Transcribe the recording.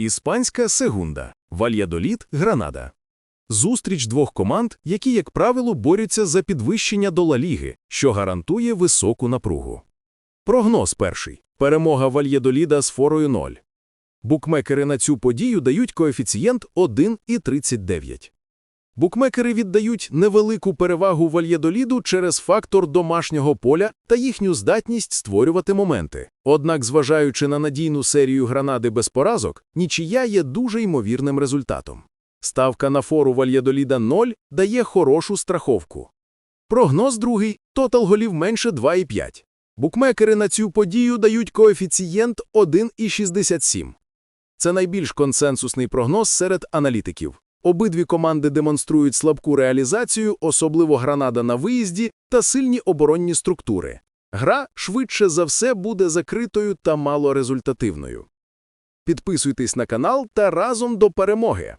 Іспанська Сегунда, Вальядоліт, Гранада. Зустріч двох команд, які, як правило, борються за підвищення до Ла Ліги, що гарантує високу напругу. Прогноз перший. Перемога Вальєдоліда з форою 0. Букмекери на цю подію дають коефіцієнт 1,39. Букмекери віддають невелику перевагу Вальєдоліду через фактор домашнього поля та їхню здатність створювати моменти. Однак, зважаючи на надійну серію гранади без поразок, нічия є дуже ймовірним результатом. Ставка на фору Вальєдоліда 0 дає хорошу страховку. Прогноз другий – тотал голів менше 2,5. Букмекери на цю подію дають коефіцієнт 1,67. Це найбільш консенсусний прогноз серед аналітиків. Обидві команди демонструють слабку реалізацію, особливо гранада на виїзді та сильні оборонні структури. Гра швидше за все буде закритою та малорезультативною. Підписуйтесь на канал та разом до перемоги!